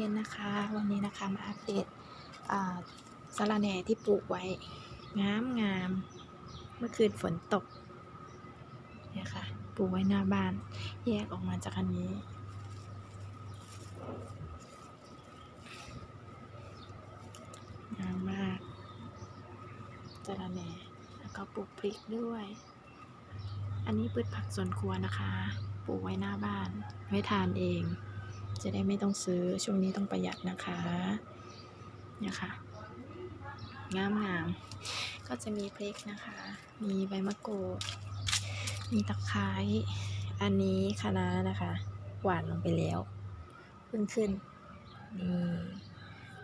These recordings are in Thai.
ย็นๆนะคะ วันนี้นะคะมาอัปเดตอ่าระแหน่ที่ปลูกไว้ งามงามเมื่อคืนฝนตกเนี่ยค่ะ ปลูกไว้หน้าบ้าน แยกออกมาจากอันนี้ งามมากสะระแหน่แล้วก็ปลูกพริกด้วย อันนี้พืชผักสวนครัวนะคะ ปลูกไว้หน้าบ้าน ไว้ทานเอง จะได้ไม่ต้องซื้อช่วงนี้ต้องประหยัดนะคะเนี่ยค่ะงามงามก็จะมีพริกนะคะ มีใบมะกรูด มีตะไคร้อันนี้คะน้านะคะ หวานลงไปแล้วเพิ่งขึ้นนี่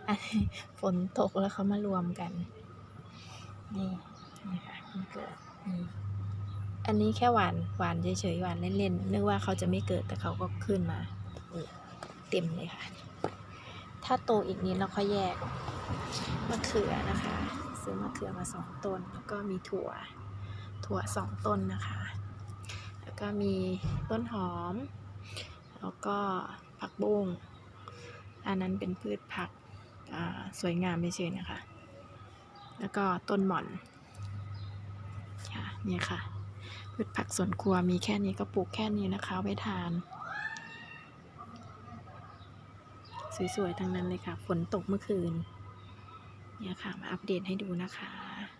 อันนี้ฝนตกแล้วเขามารวมกัน นี่นี่ค่ะมันเกิดนี่อันนี้แค่หวานหวานเฉยๆหวานเล่นๆนึกว่าเขาจะไม่เกิดแต่เขาก็ขึ้นมานี่ เต็มเลยค่ะ ถ้าโตอีกนิดเราค่อยแยกมะเขือนะคะ ซื้อมะเขือมาสองต้น แล้วก็มีถั่ว ถั่วสองต้นนะคะ แล้วก็มีต้นหอม แล้วก็ผักบุ้งอันนั้นเป็นพืชผักสวยงามเฉยๆนะคะ แล้วก็ต้นหม่อนค่ะเนี่ยค่ะพืชผักสวนครัวมีแค่นี้ก็ปลูกแค่นี้นะคะไว้ทาน สวยๆทั้งนั้นเลยค่ะ ฝนตกเมื่อคืน เนี่ยค่ะ มาอัปเดตให้ดูนะคะ